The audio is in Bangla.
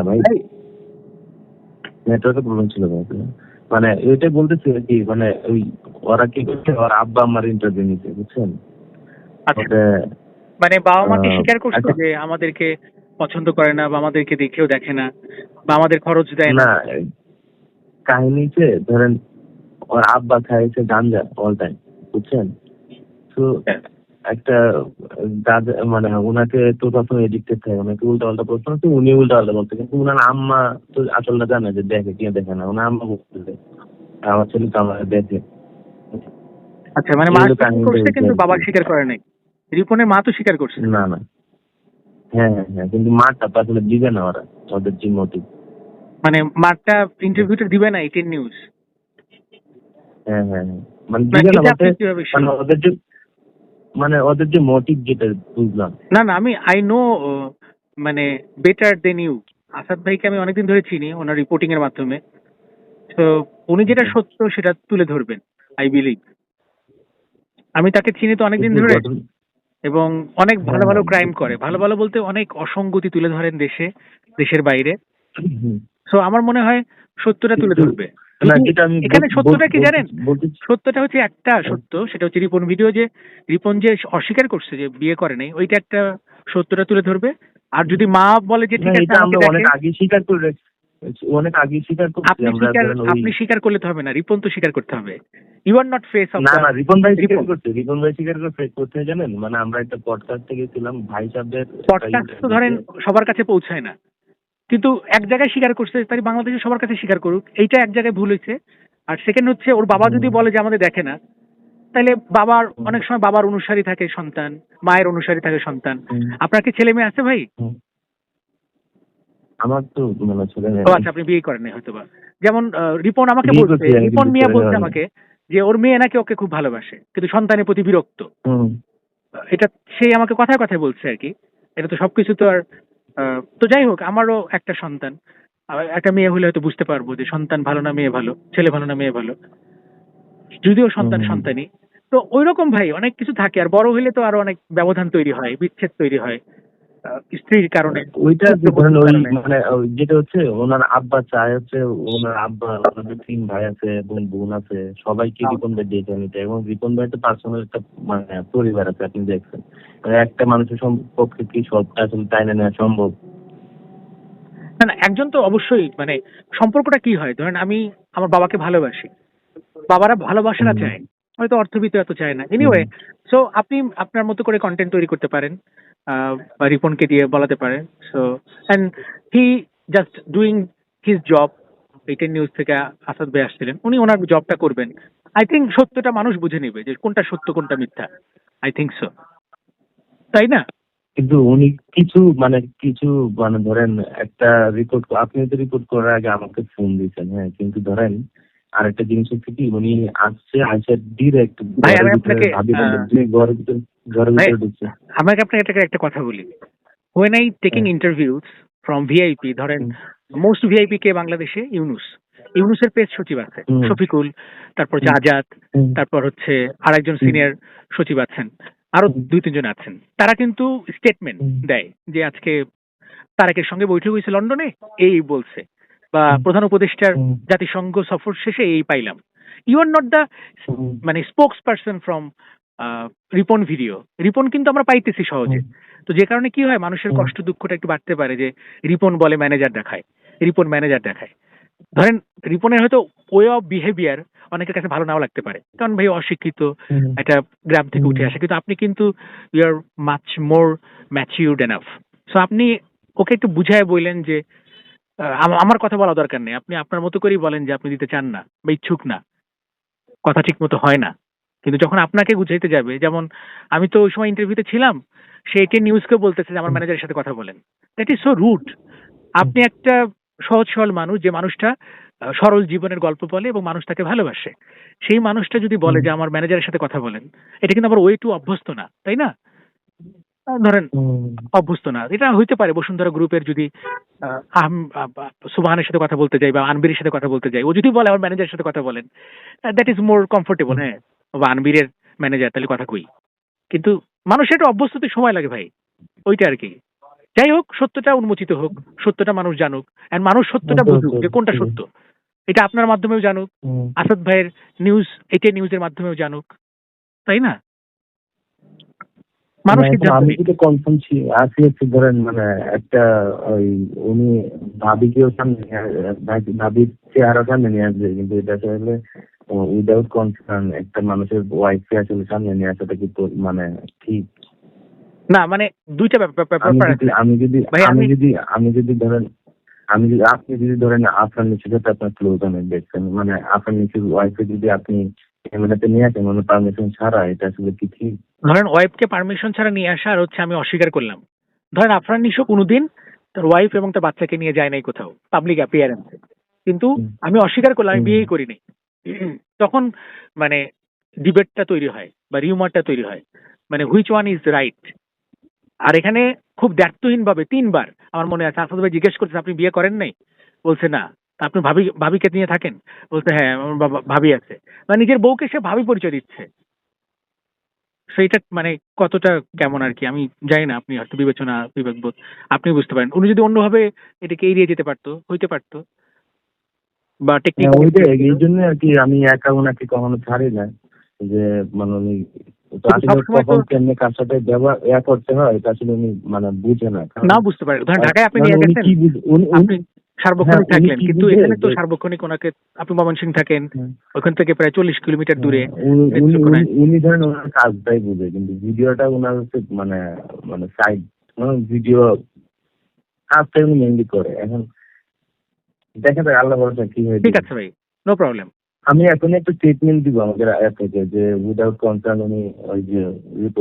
হ্যাঁ ভাই। নেটওয়ার্কের প্রবলেম ছিল ভাই। মানে এটাই বলতেছি আর কি মানে ওই ওরা কি করছে ওর আব্বা আমার ইন্টারভিউ নিতে বুঝছেন? আচ্ছা। মানে বাবা আহ, স্বীকার করছ আচ্ছা। যে আমাদেরকে পছন্দ করে না বা আমাদেরকে দেখেও দেখে না বা আমাদের খরচ দেয় না? না কাহিনীতে ধরেন ওর আব্বা খাইছে গাঞ্জা অল টাইম বুঝছেন? তো একটা দাদা মানে ওনাকে তো তখন এডিক্টেড থাকে। ওনাকে উল্টা পাল্টা প্রশ্ন তো উনি উল্টা পাল্টা বলতে কিন্তু ওনার আম্মা তো আসলটা জানে যে দেখে কে দেখে না। ওনার আম্মা বলতে আমার ছেলে তো আমার দেখে। আচ্ছা মানে মা করছে কিন্তু বাবা স্বীকার করে নাই? রিপনের মা তো স্বীকার করছে না? না হ্যাঁ হ্যাঁ হ্যাঁ কিন্তু মাটা তো আসলে দিবে না ওরা ওদের যে মোটিভ মানে মারটা ইন্টারভিউটা দিবে না এইটেন নিউজ হ্যাঁ হ্যাঁ হ্যাঁ। মানে দিবে না মানে ওদের যে মানে ওদের যে মোটিভ যেটা বুঝলাম। না না আমি আই নো মানে বেটার দেন ইউ আসাদ ভাইকে আমি অনেকদিন ধরে চিনি ওনার রিপোর্টিং এর মাধ্যমে। তো উনি যেটা আচ্ছা। সত্য সেটা তুলে ধরবেন আই বিলিভ আমি তাকে চিনি তো অনেকদিন ধরে। এবং অনেক ভালো হ্যাঁ, ভালো হ্যাঁ, ক্রাইম করে। ভালো ভালো বলতে অনেক অসঙ্গতি তুলে ধরেন দেশে দেশের বাইরে। সো আমার মনে হয় সত্যটা তুলে ধরবে। এখানে সত্যটা কি জানেন? সত্যটা হচ্ছে একটা সত্য সেটা হচ্ছে রিপন ভিডিও যে রিপন যে অস্বীকার করছে যে বিয়ে করে নাই ওইটা একটা সত্যটা তুলে ধরবে। আর যদি মা বলে যে ঠিক আছে আমরা অনেক আগে স্বীকার করে অনেক আগে স্বীকার করছি আপনি স্বীকার আপনি স্বীকার করলে তো হবে না রিপন তো স্বীকার করতে হবে। You are not face of না না রিপন ভাই স্বীকার। করছে রিপন ভাই স্বীকার করছে কোথায় জানেন? মানে আমরা একটা পডকাস্টে গেছিলাম ভাই সাহেবদের পডকাস্ট তো ধরেন সবার কাছে পৌঁছায় না। কিন্তু এক জায়গায় স্বীকার করছে তাই বাংলাদেশে সবার কাছে স্বীকার করুক। এইটা এক জায়গায় ভুল হয়েছে। আর সেকেন্ড হচ্ছে ওর বাবা যদি বলে যে আমাদের দেখে না তাহলে বাবার অনেক সময় বাবার অনুসারী থাকে সন্তান মায়ের অনুসারী থাকে সন্তান। আপনার কি ছেলে মেয়ে আছে ভাই? আমার তো মানে ছেলে মেয়ে আচ্ছা আপনি বিয়ে করেন হয়তো বা যেমন রিপন আমাকে বলছে রিপন মিয়া বলছে আমাকে যে ওর মেয়ে নাকি ওকে খুব ভালোবাসে কিন্তু সন্তানের প্রতি বিরক্ত। এটা সেই আমাকে কথায় কথায় বলছে আর কি। এটা তো সবকিছু তো আর তো যাই হোক আমারও একটা সন্তান। একটা মেয়ে হলে হয়তো বুঝতে পারব যে সন্তান ভালো না মেয়ে ভালো ছেলে ভালো না মেয়ে ভালো। যদিও সন্তান সন্তানই। তো ওইরকম ভাই অনেক কিছু থাকে। আর বড় হলে তো আরও অনেক ব্যবধান তৈরি হয় বিচ্ছেদ তৈরি হয়। স্ত্রীর কারণে ওইটা ধরেন ওই মানে যেটা হচ্ছে ওনার আব্বা চায় হচ্ছে ওনার আব্বা ওনাদের তিন ভাই আছে বোন বোন আছে সবাইকে হ্যাঁ। রিপন ভাই ডেকে নিতে এবং রিপন ভাই তো পার্সোনাল একটা মানে পরিবার আছে আপনি দেখছেন। মানে একটা মানুষের সম- পক্ষে কি সবটা আসলে তাই না নেওয়া সম্ভব? না না একজন তো অবশ্যই মানে সম্পর্কটা কি হয়? ধরেন আমি আমার বাবাকে ভালোবাসি। বাবারা ভালোবাসাটা না চায়। হয়তো অর্থবিত্ত এত চায় না। এনিওয়ে সো আপনি আপনার মতো করে কন্টেন্ট তৈরি করতে পারেন। বা রিপনকে দিয়ে বলাতে পারেন so and he just doing his job eighteen news থেকে আসাদ ভাই আসছিলেন উনি ওনার জবটা করবেন। আই থিঙ্ক সত্যটা মানুষ বুঝে নেবে যে কোনটা সত্য কোনটা মিথ্যা। আই থিঙ্ক সো তাই না? কিন্তু উনি কিছু মানে কিছু মানে ধরেন একটা রিপোর্ট আপনি তো রিপোর্ট করার আগে আমাকে ফোন দিয়েছেন হ্যাঁ কিন্তু ধরেন আরেকটা জিনিস হচ্ছে কি উনি আসছে আসে ডিরেক্ট ঘরের ভিতরে আমাকে আপনাকে একটা একটা কথা বলি। When I taking. Interviews from VIP ধরেন মোস্ট ভিআইপি কে বাংলাদেশে ইউনুস। ইউনুসের পেজ সচিব আছে শফিকুল তারপর হচ্ছে আজাদ তারপর হচ্ছে আরেকজন। সিনিয়র সচিব আছেন। আরও দুই তিনজন আছেন। তারা কিন্তু স্টেটমেন্ট দেয় যে আজকে তারেকের সঙ্গে বৈঠক হয়েছে লন্ডনে এই বলছে। বা প্রধান উপদেষ্টার জাতিসংঘ সফর শেষে এই পাইলাম। ইউ আর নট দ্য মানে spokesperson from Ripon video Ripon কিন্তু আমরা পাইতেছি সহজে। তো যে কারণে কি হয় মানুষের কষ্ট দুঃখটা একটু বাড়তে পারে যে রিপন বলে ম্যানেজার দেখায় রিপন ম্যানেজার দেখায়। ধরেন রিপনের হয়তো ওয়ে অফ বিহেভিয়ার অনেকের কাছে ভালো নাও লাগতে পারে। কারণ ভাই অশিক্ষিত একটা গ্রাম থেকে উঠে আসে। কিন্তু আপনি কিন্তু you are much more matured enough so আপনি ওকে একটু বুঝায় বললেন যে আমার কথা বলা দরকার নেই। আপনি আপনার মতো করেই বলেন যে আপনি দিতে চান না বা ইচ্ছুক না। কথা ঠিক মতো হয় না। কিন্তু যখন আপনাকে বুঝাইতে যাবে যেমন আমি তো ওই সময় ইন্টারভিউতে ছিলাম সে এটি নিউজকে বলতেছে যে আমার ম্যানেজারের সাথে কথা বলেন। দ্যাট ইজ সো রুট আপনি একটা সহজ সরল মানুষ যে মানুষটা সরল জীবনের গল্প বলে এবং মানুষ তাকে ভালোবাসে। সেই মানুষটা যদি বলে যে আমার ম্যানেজারের সাথে কথা বলেন এটা কিন্তু আবার ওয়ে টু অভ্যস্ত না তাই না? ধরেন অভ্যস্ত না। এটা হইতে পারে বসুন্ধরা গ্রুপের যদি আহ, সাথে কথা বলতে যাই বা আনবিরের সাথে কথা বলতে যাই ও যদি বলে আমার ম্যানেজারের সাথে কথা বলেন দ্যাট ইজ মোর কমফোর্টেবল হ্যাঁ। আনবিরের ম্যানেজার তাহলে কথা কই। কিন্তু মানুষের একটা অভ্যস্ততে সময় লাগে ভাই ওইটা আর কি। যাই হোক সত্যটা উন্মোচিত হোক সত্যটা মানুষ জানুক এন্ড মানুষ সত্যটা বুঝুক যে কোনটা সত্য। এটা আপনার মাধ্যমেও জানুক আসাদ ভাইয়ের নিউজ এটে নিউজের মাধ্যমেও জানুক তাই না? মানুষ না, এখন আমি। যদি কনফার্ম হচ্ছে ধরেন মানে একটা ওই উনি ভাবিকেও সামনে ভাবি- ভাবির চেহারা সামনে নিয়ে আসবে কিন্তু এটা আসলে উইদাউট কনসার্ন একটা মানুষের ওয়াইফকে আসলে সামনে নিয়ে আসাটা কি মানে ঠিক না মানে দুইটা ব্যাপার আমি যদি আমি যদি আমি যদি ধরেন আমি যদি আপনি যদি ধরেন আপনার নিচের সাথে আপনার ক্লোজ অনেক দেখছেন মানে আপনার নিচের ওয়াইফকে যদি আপনি ক্যামেরাতে নিয়ে আসেন মানে পারমিশন ছাড়া এটা আসলে কি ঠিক ধরেন ওয়াইফকে পারমিশন ছাড়া নিয়ে আসা আর হচ্ছে আমি অস্বীকার করলাম। ধরেন আফরান নিশো কোনোদিন তার ওয়াইফ এবং তার বাচ্চাকে নিয়ে যায় নাই কোথাও পাবলিক অ্যাপিয়ারেন্সে কিন্তু আমি অস্বীকার করলাম আমি। বিয়েই করিনি। তখন মানে ডিবেটটা তৈরি হয় বা রিউমারটা তৈরি হয়। মানে হুইচ ওয়ান ইজ রাইট আর এখানে খুব দ্ব্যর্থহীন ভাবে তিনবার আমার মনে আছে, আসাদ ভাই জিজ্ঞেস করছে, আপনি বিয়ে করেন নাই? বলছে, না। আপনি ভাবি, ভাবিকে নিয়ে থাকেন? বলছে হ্যাঁ আমার ভাবি আছে। মানে নিজের বউকে সে ভাবি পরিচয় দিচ্ছে। সেইটা মানে কতটা কেমন আর কি, আমি জানি না, আপনি হয়তো বিবেচনা বিবেকবোধ। আপনি বুঝতে পারেন। উনি যদি অন্যভাবে এটাকে এড়িয়ে যেতে পারতো, হইতে পারতো। বা টেকনিক হ্যাঁ, ওইটাই এই জন্য আর কি আমি একা ওনাকে কখনো ছাড়ি না যে মানে উনি আসলে সবসময় কখন কেমনে কার সাথে ব্যবহার ইয়া করতে হয় এটা আসলে উনি মানে বুঝে না। না বুঝতে পারেন। ধরেন ঢাকায় আপনি মানে নিয়ে গেছেন কি বুঝ- উনি- আপনি সার্বক্ষণিক হ্যাঁ, থাকলেন কিন্তু এখানে তো সার্বক্ষণিক ওনাকে আপনি ময়মনসিং থাকেন হ্যাঁ, ওখান থেকে প্রায় চল্লিশ কিলোমিটার দূরে উনি- ধরেন ওনার কাজটাই বুঝে কিন্তু ভিডিওটা ওনার হচ্ছে মানে মানে সাইড ভিডিও কাজটাই উনি মেনলি করে। এখন দেখা যাক আল্লাহ ভরসা কি হয়েছে ঠিক আছে ভাই নো প্রবলেম আমি এখন একটা স্টেটমেন্ট দিব আমাদের আয়া থেকে যে উইদাউট কনসার্ন উনি ওই যে report